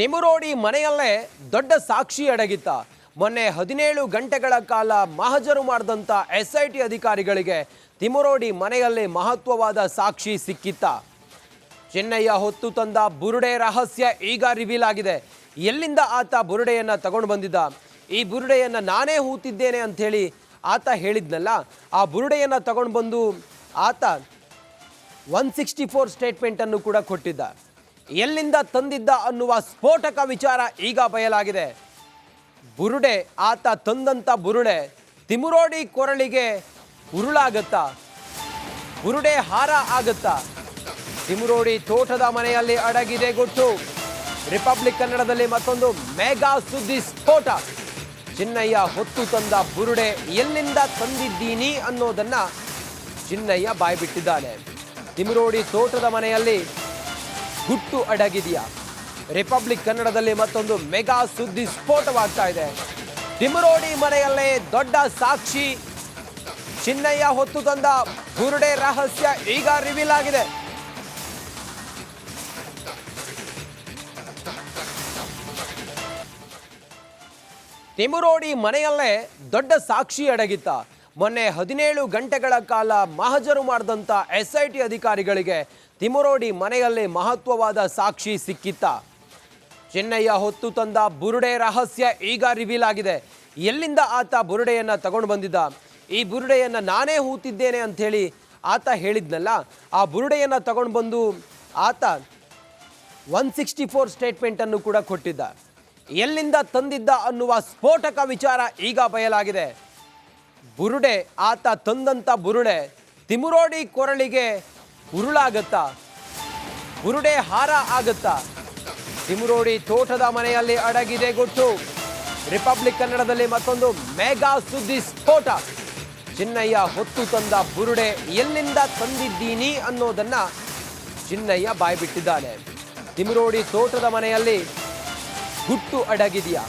ತಿಮುರೋಡಿ ಮನೆಯಲ್ಲೇ ದೊಡ್ಡ ಸಾಕ್ಷಿ ಅಡಗಿತ್ತ ಮೊನ್ನೆ ಹದಿನೇಳು ಗಂಟೆಗಳ ಕಾಲ ಮಹಜರು ಮಾಡಿದಂಥ ಎಸ್ ಐ ಟಿ ಅಧಿಕಾರಿಗಳಿಗೆ ತಿಮುರೋಡಿ ಮನೆಯಲ್ಲಿ ಮಹತ್ವವಾದ ಸಾಕ್ಷಿ ಸಿಕ್ಕಿತ್ತ. ಚೆನ್ನಯ್ಯ ಹೊತ್ತು ತಂದ ಬುರುಡೆ ರಹಸ್ಯ ಈಗ ರಿವೀಲ್ ಆಗಿದೆ. ಎಲ್ಲಿಂದ ಆತ ಬುರುಡೆಯನ್ನು ತಗೊಂಡು ಬಂದಿದ್ದ? ಈ ಬುರುಡೆಯನ್ನು ನಾನೇ ಹೂತಿದ್ದೇನೆ ಅಂಥೇಳಿ ಆತ ಹೇಳಿದ್ನಲ್ಲ, ಆ ಬುರುಡೆಯನ್ನು ತಗೊಂಡು ಬಂದು ಆತ ಒನ್ ಸಿಕ್ಸ್ಟಿ ಫೋರ್ ಸ್ಟೇಟ್ಮೆಂಟನ್ನು ಕೂಡ ಕೊಟ್ಟಿದ್ದ. ಎಲ್ಲಿಂದ ತಂದಿದ್ದ ಅನ್ನುವ ಸ್ಫೋಟಕ ವಿಚಾರ ಈಗ ಬಯಲಾಗಿದೆ. ಬುರುಡೆ, ಆತ ತಂದಂತ ಬುರುಡೆ, ತಿಮುರೋಡಿ ಕೊರಳಿಗೆ ಉರುಳಾಗತ್ತಾ. ಬುರುಡೆ ಹಾರ ಆಗತ್ತಾ. ತಿಮುರೋಡಿ ತೋಟದ ಮನೆಯಲ್ಲಿ ಅಡಗಿದೆ ಗುಟ್ಟು ರಿಪಬ್ಲಿಕ್ ಕನ್ನಡದಲ್ಲಿ ಮತ್ತೊಂದು ಮೆಗಾ ಸುದ್ದಿ ಸ್ಫೋಟ. ಚಿನ್ನಯ್ಯ ಹೊತ್ತು ತಂದ ಬುರುಡೆ ಎಲ್ಲಿಂದ ತಂದಿದ್ದೀನಿ ಅನ್ನೋದನ್ನ ಚಿನ್ನಯ್ಯ ಬಾಯ್ಬಿಟ್ಟಿದ್ದಾನೆ. ತಿಮುರೋಡಿ ತೋಟದ ಮನೆಯಲ್ಲಿ ಗುಟ್ಟು ಅಡಗಿದೆಯಾ? ರಿಪಬ್ಲಿಕ್ ಕನ್ನಡದಲ್ಲಿ ಮತ್ತೊಂದು ಮೆಗಾ ಸುದ್ದಿ ಸ್ಫೋಟವಾಗ್ತಾ ಇದೆ. ತಿಮರೋಡಿ ಮನೆಯಲ್ಲೇ ದೊಡ್ಡ ಸಾಕ್ಷಿ. ಚಿನ್ನಯ್ಯ ಹೊತ್ತು ತಂದ ಬುರುಡೆ ರಹಸ್ಯ ಈಗ ರಿವೀಲ್ ಆಗಿದೆ. ತಿಮುರೋಡಿ ಮನೆಯಲ್ಲೇ ದೊಡ್ಡ ಸಾಕ್ಷಿ ಅಡಗಿತ್ತ ಮೊನ್ನೆ ಹದಿನೇಳು ಗಂಟೆಗಳ ಕಾಲ ಮಹಜರು ಮಾಡಿದಂಥ ಎಸ್ ಐ ಟಿ ಅಧಿಕಾರಿಗಳಿಗೆ ತಿಮುರೋಡಿ ಮನೆಯಲ್ಲಿ ಮಹತ್ವವಾದ ಸಾಕ್ಷಿ ಸಿಕ್ಕಿತ್ತ. ಚೆನ್ನಯ್ಯ ಹೊತ್ತು ತಂದ ಬುರುಡೆ ರಹಸ್ಯ ಈಗ ರಿವೀಲ್ ಆಗಿದೆ. ಎಲ್ಲಿಂದ ಆತ ಬುರುಡೆಯನ್ನು ತಗೊಂಡು ಬಂದಿದ್ದ? ಈ ಬುರುಡೆಯನ್ನು ನಾನೇ ಹೂತಿದ್ದೇನೆ ಅಂಥೇಳಿ ಆತ ಹೇಳಿದ್ನಲ್ಲ, ಆ ಬುರುಡೆಯನ್ನು ತಗೊಂಡು ಬಂದು ಆತ ಒನ್ ಸಿಕ್ಸ್ಟಿ ಫೋರ್ ಸ್ಟೇಟ್ಮೆಂಟನ್ನು ಕೂಡ ಕೊಟ್ಟಿದ್ದ. ಎಲ್ಲಿಂದ ತಂದಿದ್ದ ಅನ್ನುವ ಸ್ಫೋಟಕ ವಿಚಾರ ಈಗ ಬಯಲಾಗಿದೆ. ಬುರುಡೆ, ಆತ ತಂದಂತ ಬುರುಡೆ, ತಿಮುರೋಡಿ ಕೊರಳಿಗೆ ಉರುಳಾಗತ್ತಾ. ಬುರುಡೆ ಹಾರ ಆಗತ್ತಾ. ತಿಮುರೋಡಿ ತೋಟದ ಮನೆಯಲ್ಲಿ ಅಡಗಿದೆ ಗುಟ್ಟು ರಿಪಬ್ಲಿಕ್ ಕನ್ನಡದಲ್ಲಿ ಮತ್ತೊಂದು ಮೆಗಾ ಸುದ್ದಿ ಸ್ಫೋಟ. ಚಿನ್ನಯ್ಯ ಹೊತ್ತು ತಂದ ಬುರುಡೆ ಎಲ್ಲಿಂದ ತಂದಿದ್ದೀನಿ ಅನ್ನೋದನ್ನ ಚಿನ್ನಯ್ಯ ಬಾಯ್ಬಿಟ್ಟಿದ್ದಾನೆ. ತಿಮುರೋಡಿ ತೋಟದ ಮನೆಯಲ್ಲಿ ಗುಟ್ಟು ಅಡಗಿದೆಯಾ?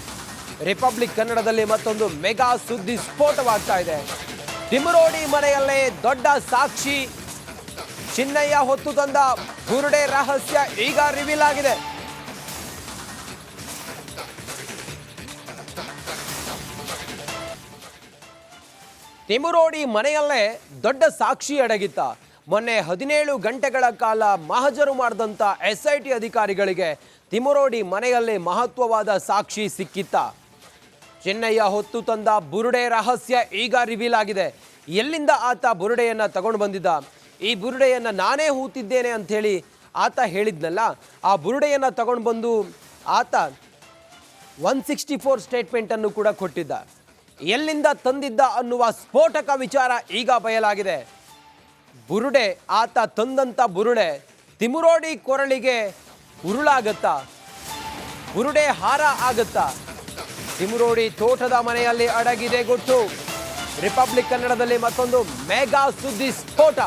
ರಿಪಬ್ಲಿಕ್ ಕನ್ನಡದಲ್ಲಿ ಮತ್ತೊಂದು ಮೆಗಾ ಸುದ್ದಿ ಸ್ಫೋಟವಾಗ್ತಾ ಇದೆ. ಡಿಮರೋಡಿ ಮನೆಯಲ್ಲೇ ದೊಡ್ಡ ಸಾಕ್ಷಿ ಚಿನ್ನಯ್ಯ ಹೊತ್ತು ತಂದ ಬುರುಡೆ ರಹಸ್ಯ ಈಗ ರಿವೀಲ್ ಆಗಿದೆ. ತಿಮುರೋಡಿ ಮನೆಯಲ್ಲೇ ದೊಡ್ಡ ಸಾಕ್ಷಿ ಅಡಗಿತ್ತ ಮೊನ್ನೆ ಹದಿನೇಳು ಗಂಟೆಗಳ ಕಾಲ ಮಹಜರು ಮಾಡಿದಂಥ ಎಸ್ ಐ ಟಿ ಅಧಿಕಾರಿಗಳಿಗೆ ತಿಮುರೋಡಿ ಮನೆಯಲ್ಲಿ ಮಹತ್ವವಾದ ಸಾಕ್ಷಿ ಸಿಕ್ಕಿತ್ತ. ಚೆನ್ನಯ್ಯ ಹೊತ್ತು ತಂದ ಬುರುಡೆ ರಹಸ್ಯ ಈಗ ರಿವೀಲ್ ಆಗಿದೆ. ಎಲ್ಲಿಂದ ಆತ ಬುರುಡೆಯನ್ನು ತಗೊಂಡು ಬಂದಿದ್ದ? ಈ ಬುರುಡೆಯನ್ನು ನಾನೇ ಹೂತಿದ್ದೇನೆ ಅಂಥೇಳಿ ಆತ ಹೇಳಿದ್ನಲ್ಲ, ಆ ಬುರುಡೆಯನ್ನು ತಗೊಂಡು ಬಂದು ಆತ ಒನ್ ಸಿಕ್ಸ್ಟಿ ಫೋರ್ ಸ್ಟೇಟ್ಮೆಂಟನ್ನು ಕೂಡ ಕೊಟ್ಟಿದ್ದ. ಎಲ್ಲಿಂದ ತಂದಿದ್ದ ಅನ್ನುವ ಸ್ಫೋಟಕ ವಿಚಾರ ಈಗ ಬಯಲಾಗಿದೆ. ಬುರುಡೆ, ಆತ ತಂದಂತ ಬುರುಡೆ ತಿಮುರೋಡಿ ಕೊರಳಿಗೆ ಉರುಳಾಗತ್ತಾ? ಬುರುಡೆ ಹಾರ ಆಗತ್ತಾ? ತಿಮುರೋಡಿ ತೋಟದ ಮನೆಯಲ್ಲಿ ಅಡಗಿದೆ ಗುಟ್ಟು. ರಿಪಬ್ಲಿಕ್ ಕನ್ನಡದಲ್ಲಿ ಮತ್ತೊಂದು ಮೆಗಾ ಸುದ್ದಿ ಸ್ಫೋಟ.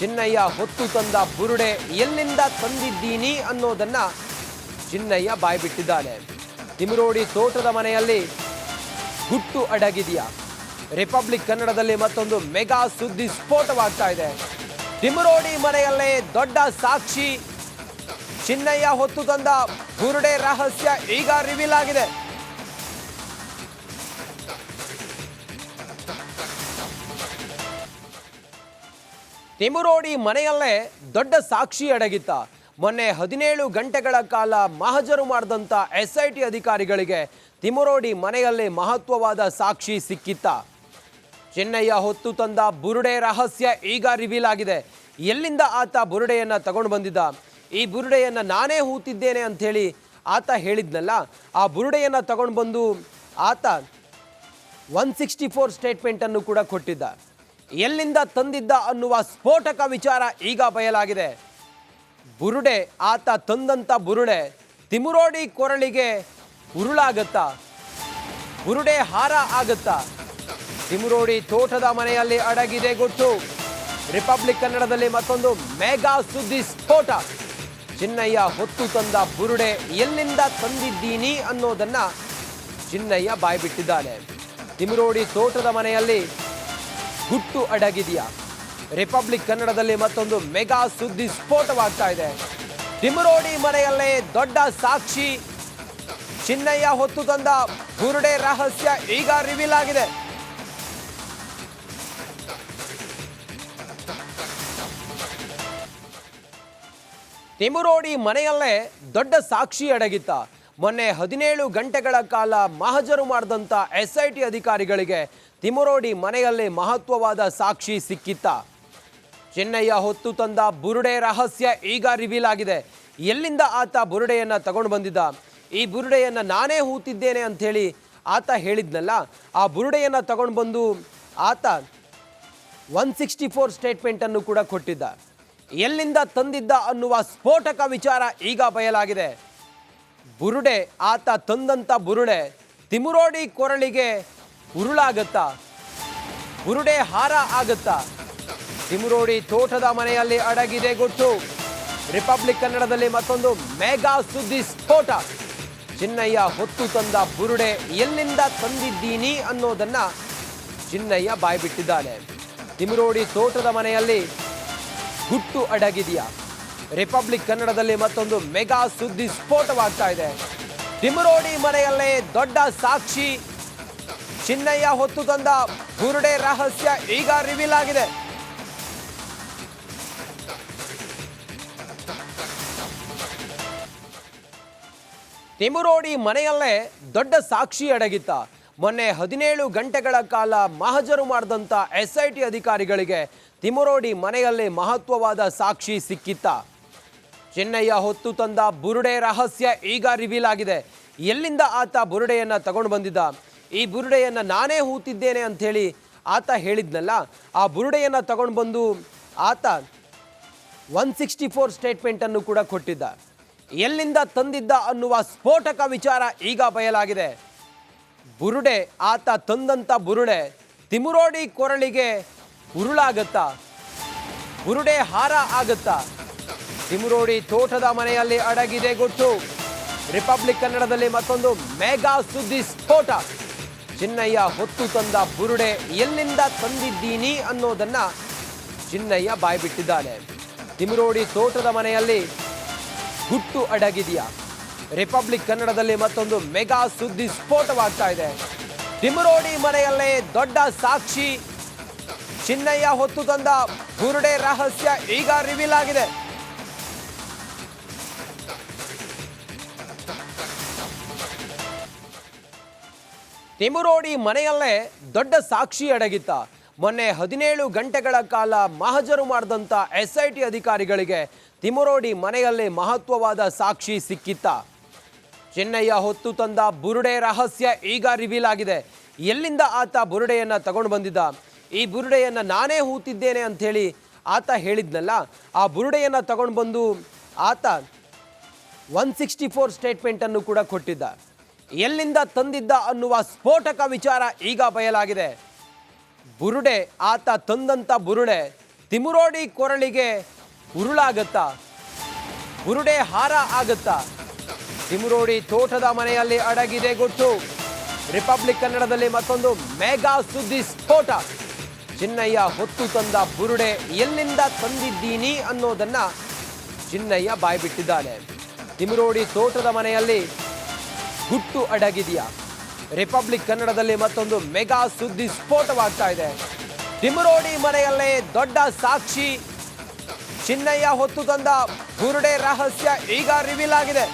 ಚಿನ್ನಯ್ಯ ಹೊತ್ತು ತಂದ ಬುರುಡೆ ಎಲ್ಲಿಂದ ತಂದಿದ್ದೀನಿ ಅನ್ನೋದನ್ನ ಚಿನ್ನಯ್ಯ ಬಾಯ್ಬಿಟ್ಟಿದ್ದಾನೆ. ತಿಮುರೋಡಿ ತೋಟದ ಮನೆಯಲ್ಲಿ ಗುಟ್ಟು ಅಡಗಿದೆಯಾ? ರಿಪಬ್ಲಿಕ್ ಕನ್ನಡದಲ್ಲಿ ಮತ್ತೊಂದು ಮೆಗಾ ಸುದ್ದಿ ಸ್ಫೋಟವಾಗ್ತಾ ಇದೆ. ತಿಮುರೋಡಿ ಮನೆಯಲ್ಲೇ ದೊಡ್ಡ ಸಾಕ್ಷಿ ಚಿನ್ನಯ್ಯ ಹೊತ್ತು ತಂದ ಬುರುಡೆ ರಹಸ್ಯ ಈಗ ರಿವೀಲ್ ಆಗಿದೆ. ತಿಮುರೋಡಿ ಮನೆಯಲ್ಲೇ ದೊಡ್ಡ ಸಾಕ್ಷಿ ಅಡಗಿತ್ತ ಮೊನ್ನೆ ಹದಿನೇಳು ಗಂಟೆಗಳ ಕಾಲ ಮಹಜರು ಮಾಡಿದಂಥ ಎಸ್ ಐ ಟಿ ಅಧಿಕಾರಿಗಳಿಗೆ ತಿಮುರೋಡಿ ಮನೆಯಲ್ಲಿ ಮಹತ್ವವಾದ ಸಾಕ್ಷಿ ಸಿಕ್ಕಿತ್ತ. ಚೆನ್ನಯ್ಯ ಹೊತ್ತು ತಂದ ಬುರುಡೆ ರಹಸ್ಯ ಈಗ ರಿವೀಲ್ ಆಗಿದೆ. ಎಲ್ಲಿಂದ ಆತ ಬುರುಡೆಯನ್ನು ತಗೊಂಡು ಬಂದಿದ್ದ? ಈ ಬುರುಡೆಯನ್ನು ನಾನೇ ಹೂತಿದ್ದೇನೆ ಅಂಥೇಳಿ ಆತ ಹೇಳಿದ್ನಲ್ಲ, ಆ ಬುರುಡೆಯನ್ನು ತಗೊಂಡು ಬಂದು ಆತ ಒನ್ ಸಿಕ್ಸ್ಟಿ ಫೋರ್ ಸ್ಟೇಟ್ಮೆಂಟನ್ನು ಕೂಡ ಕೊಟ್ಟಿದ್ದ. ಎಲ್ಲಿಂದ ತಂದಿದ್ದ ಅನ್ನುವ ಸ್ಫೋಟಕ ವಿಚಾರ ಈಗ ಬಯಲಾಗಿದೆ. ಬುರುಡೆ, ಆತ ತಂದಂತ ಬುರುಡೆ, ತಿಮುರೋಡಿ ಕೊರಳಿಗೆ ಉರುಳಾಗತ್ತಾ. ಬುರುಡೆ ಹಾರ ಆಗತ್ತಾ. ತಿಮುರೋಡಿ ತೋಟದ ಮನೆಯಲ್ಲಿ ಅಡಗಿದೆ ಗುಟ್ಟು ರಿಪಬ್ಲಿಕ್ ಕನ್ನಡದಲ್ಲಿ ಮತ್ತೊಂದು ಮೆಗಾ ಸುದ್ದಿ ಸ್ಫೋಟ. ಚಿನ್ನಯ್ಯ ಹೊತ್ತು ತಂದ ಬುರುಡೆ ಎಲ್ಲಿಂದ ತಂದಿದ್ದೀನಿ ಅನ್ನೋದನ್ನ ಚಿನ್ನಯ್ಯ ಬಾಯ್ಬಿಟ್ಟಿದ್ದಾನೆ. ತಿಮುರೋಡಿ ತೋಟದ ಮನೆಯಲ್ಲಿ ಗುಟ್ಟು ಅಡಗಿದೆಯಾ? ರಿಪಬ್ಲಿಕ್ ಕನ್ನಡದಲ್ಲಿ ಮತ್ತೊಂದು ಮೆಗಾ ಸುದ್ದಿ ಸ್ಫೋಟವಾಗ್ತಾ ಇದೆ. ತಿಮುರೋಡಿ ಮನೆಯಲ್ಲೇ ದೊಡ್ಡ ಸಾಕ್ಷಿ ಚಿನ್ನಯ್ಯ ಹೊತ್ತು ತಂದ ಗುರುಡೆ ರಹಸ್ಯ ಈಗ ರಿವೀಲ್ ಆಗಿದೆ. ತಿಮುರೋಡಿ ಮನೆಯಲ್ಲೇ ದೊಡ್ಡ ಸಾಕ್ಷಿ ಅಡಗಿತ್ತ ಮೊನ್ನೆ ಹದಿನೇಳು ಗಂಟೆಗಳ ಕಾಲ ಮಹಜರು ಮಾಡಿದಂಥ ಎಸ್ ಐ ಟಿ ಅಧಿಕಾರಿಗಳಿಗೆ ತಿಮುರೋಡಿ ಮನೆಯಲ್ಲಿ ಮಹತ್ವವಾದ ಸಾಕ್ಷಿ ಸಿಕ್ಕಿತ್ತ. ಚೆನ್ನಯ್ಯ ಹೊತ್ತು ತಂದ ಬುರುಡೆ ರಹಸ್ಯ ಈಗ ರಿವೀಲ್ ಆಗಿದೆ. ಎಲ್ಲಿಂದ ಆತ ಬುರುಡೆಯನ್ನು ತಗೊಂಡು ಬಂದಿದ್ದ? ಈ ಬುರುಡೆಯನ್ನು ನಾನೇ ಹೂತಿದ್ದೇನೆ ಅಂಥೇಳಿ ಆತ ಹೇಳಿದ್ನಲ್ಲ, ಆ ಬುರುಡೆಯನ್ನು ತಗೊಂಡು ಬಂದು ಆತ ಒನ್ ಸಿಕ್ಸ್ಟಿ ಫೋರ್ ಸ್ಟೇಟ್ಮೆಂಟನ್ನು ಕೂಡ ಕೊಟ್ಟಿದ್ದ. ಎಲ್ಲಿಂದ ತಂದಿದ್ದ ಅನ್ನುವ ಸ್ಫೋಟಕ ವಿಚಾರ ಈಗ ಬಯಲಾಗಿದೆ. ಬುರುಡೆ, ಆತ ತಂದಂತ ಬುರುಡೆ ತಿಮುರೋಡಿ ಕೊರಳಿಗೆ ಉರುಳಾಗತ್ತಾ? ಉರುಡೆ ಹಾರ ಆಗತ್ತಾ? ತಿಮುರೋಡಿ ತೋಟದ ಮನೆಯಲ್ಲಿ ಅಡಗಿದೆ ಗುಟ್ಟು ರಿಪಬ್ಲಿಕ್ ಕನ್ನಡದಲ್ಲಿ ಮತ್ತೊಂದು ಮೆಗಾ ಸುದ್ದಿ ಸ್ಫೋಟ. ಚಿನ್ನಯ್ಯ ಹೊತ್ತು ತಂದ ಬುರುಡೆ ಎಲ್ಲಿಂದ ತಂದಿದ್ದೀನಿ ಅನ್ನೋದನ್ನ ಚಿನ್ನಯ್ಯ ಬಾಯ್ಬಿಟ್ಟಿದ್ದಾನೆ. ತಿಮುರೋಡಿ ತೋಟದ ಮನೆಯಲ್ಲಿ ಗುಟ್ಟು ಅಡಗಿದೆಯಾ? ರಿಪಬ್ಲಿಕ್ ಕನ್ನಡದಲ್ಲಿ ಮತ್ತೊಂದು ಮೆಗಾ ಸುದ್ದಿ ಸ್ಫೋಟವಾಗ್ತಾ ಇದೆ. ತಿಮುರೋಡಿ ಮನೆಯಲ್ಲೇ ದೊಡ್ಡ ಸಾಕ್ಷಿ ಚಿನ್ನಯ್ಯ ಹೊತ್ತು ತಂದ ಬುರುಡೆ ರಹಸ್ಯ ಈಗ ರಿವೀಲ್ ಆಗಿದೆ. ತಿಮುರೋಡಿ ಮನೆಯಲ್ಲೇ ದೊಡ್ಡ ಸಾಕ್ಷಿ ಅಡಗಿತ್ತ ಮೊನ್ನೆ ಹದಿನೇಳು ಗಂಟೆಗಳ ಕಾಲ ಮಹಜರು ಮಾಡಿದಂಥ ಎಸ್ ಐ ಟಿ ಅಧಿಕಾರಿಗಳಿಗೆ ತಿಮುರೋಡಿ ಮನೆಯಲ್ಲಿ ಮಹತ್ವವಾದ ಸಾಕ್ಷಿ ಸಿಕ್ಕಿತ್ತ. ಚೆನ್ನಯ್ಯ ಹೊತ್ತು ತಂದ ಬುರುಡೆ ರಹಸ್ಯ ಈಗ ರಿವೀಲ್ ಆಗಿದೆ. ಎಲ್ಲಿಂದ ಆತ ಬುರುಡೆಯನ್ನು ತಗೊಂಡು ಬಂದಿದ್ದ? ಈ ಬುರುಡೆಯನ್ನ ನಾನೇ ಹೂತಿದ್ದೇನೆ ಅಂಥೇಳಿ ಆತ ಹೇಳಿದ್ನಲ್ಲ, ಆ ಬುರುಡೆಯನ್ನ ತಗೊಂಡು ಬಂದು ಆತ ಒನ್ ಸಿಕ್ಸ್ಟಿ ಫೋರ್ ಸ್ಟೇಟ್ಮೆಂಟ್ ಅನ್ನು ಕೂಡ ಕೊಟ್ಟಿದ್ದ. ಎಲ್ಲಿಂದ ತಂದಿದ್ದ ಅನ್ನುವ ಸ್ಫೋಟಕ ವಿಚಾರ ಈಗ ಬಯಲಾಗಿದೆ. ಬುರುಡೆ, ಆತ ತಂದಂತ ಬುರುಡೆ ತಿಮುರೋಡಿ ಕೊರಳಿಗೆ ಉರುಳಾಗತ್ತಾ? ಬುರುಡೆ ಹಾರ ಆಗತ್ತಾ? ತಿಮುರೋಡಿ ತೋಟದ ಮನೆಯಲ್ಲಿ ಅಡಗಿದೆ ಗುಟ್ಟು ರಿಪಬ್ಲಿಕ್ ಕನ್ನಡದಲ್ಲಿ ಮತ್ತೊಂದು ಮೆಗಾ ಸುದ್ದಿ ಸ್ಫೋಟ. ಚಿನ್ನಯ್ಯ ಹೊತ್ತು ತಂದ ಬುರುಡೆ ಎಲ್ಲಿಂದ ತಂದಿದ್ದೀನಿ ಅನ್ನೋದನ್ನ ಚಿನ್ನಯ್ಯ ಬಾಯ್ಬಿಟ್ಟಿದ್ದಾನೆ. ತಿಮ್ರೋಡಿ ತೋಟದ ಮನೆಯಲ್ಲಿ ಗುಟ್ಟು ಅಡಗಿದೆಯಾ? ರಿಪಬ್ಲಿಕ್ ಕನ್ನಡದಲ್ಲಿ ಮತ್ತೊಂದು ಮೆಗಾ ಸುದ್ದಿ ಸ್ಫೋಟವಾಗ್ತಾ ಇದೆ. ತಿಮ್ರೋಡಿ ಮನೆಯಲ್ಲೇ ದೊಡ್ಡ ಸಾಕ್ಷಿ ಚಿನ್ನಯ್ಯ ಹೊತ್ತು ತಂದ ಬುರುಡೆ ರಹಸ್ಯ ಈಗ ರಿವೀಲ್ ಆಗಿದೆ. ತಿಮುರೋಡಿ ಮನೆಯಲ್ಲೇ ದೊಡ್ಡ ಸಾಕ್ಷಿ ಅಡಗಿತ್ತ ಮೊನ್ನೆ ಹದಿನೇಳು ಗಂಟೆಗಳ ಕಾಲ ಮಹಜರು ಮಾಡಿದಂಥ ಎಸ್ ಐ ಟಿ ಅಧಿಕಾರಿಗಳಿಗೆ ತಿಮುರೋಡಿ ಮನೆಯಲ್ಲಿ ಮಹತ್ವವಾದ ಸಾಕ್ಷಿ ಸಿಕ್ಕಿತ್ತ. ಚೆನ್ನಯ್ಯ ಹೊತ್ತು ತಂದ ಬುರುಡೆ ರಹಸ್ಯ ಈಗ ರಿವೀಲ್ ಆಗಿದೆ. ಎಲ್ಲಿಂದ ಆತ ಬುರುಡೆಯನ್ನು ತಗೊಂಡು ಬಂದಿದ್ದ? ಈ ಬುರುಡೆಯನ್ನು ನಾನೇ ಹೂತಿದ್ದೇನೆ ಅಂಥೇಳಿ ಆತ ಹೇಳಿದ್ನಲ್ಲ, ಆ ಬುರುಡೆಯನ್ನು ತಗೊಂಡು ಬಂದು ಆತ ಒನ್ ಸಿಕ್ಸ್ಟಿ ಫೋರ್ ಸ್ಟೇಟ್ಮೆಂಟನ್ನು ಕೂಡ ಕೊಟ್ಟಿದ್ದ. ಎಲ್ಲಿಂದ ತಂದಿದ್ದ ಅನ್ನುವ ಸ್ಫೋಟಕ ವಿಚಾರ ಈಗ ಬಯಲಾಗಿದೆ. ಬುರುಡೆ, ಆತ ತಂದಂತ ಬುರುಡೆ, ತಿಮುರೋಡಿ ಕೊರಳಿಗೆ ಉರುಳಾಗತ್ತಾ. ಬುರುಡೆ ಹಾರ ಆಗತ್ತಾ. ತಿಮುರೋಡಿ ತೋಟದ ಮನೆಯಲ್ಲಿ ಅಡಗಿದೆ ಗುಟ್ಟು ರಿಪಬ್ಲಿಕ್ ಕನ್ನಡದಲ್ಲಿ ಮತ್ತೊಂದು ಮೆಗಾ ಸುದ್ದಿ ಸ್ಫೋಟ. ಚಿನ್ನಯ್ಯ ಹೊತ್ತು ತಂದ ಬುರುಡೆ ಎಲ್ಲಿಂದ ತಂದಿದ್ದೀನಿ ಅನ್ನೋದನ್ನ ಚಿನ್ನಯ್ಯ ಬಾಯ್ಬಿಟ್ಟಿದ್ದಾನೆ. ತಿಮುರೋಡಿ ತೋಟದ ಮನೆಯಲ್ಲಿ ಗುಟ್ಟು ಅಡಗಿದೆಯಾ? ರಿಪಬ್ಲಿಕ್ ಕನ್ನಡದಲ್ಲಿ ಮತ್ತೊಂದು ಮೆಗಾ ಸುದ್ದಿ ಸ್ಫೋಟವಾಗ್ತಾ ಇದೆ. ತಿಮರೋಡಿ ಮನೆಯಲ್ಲೇ ದೊಡ್ಡ ಸಾಕ್ಷಿ. ಚಿನ್ನಯ್ಯ ಹೊತ್ತು ತಂದ ಬುರುಡೆ ರಹಸ್ಯ ಈಗ ರಿವೀಲ್ ಆಗಿದೆ.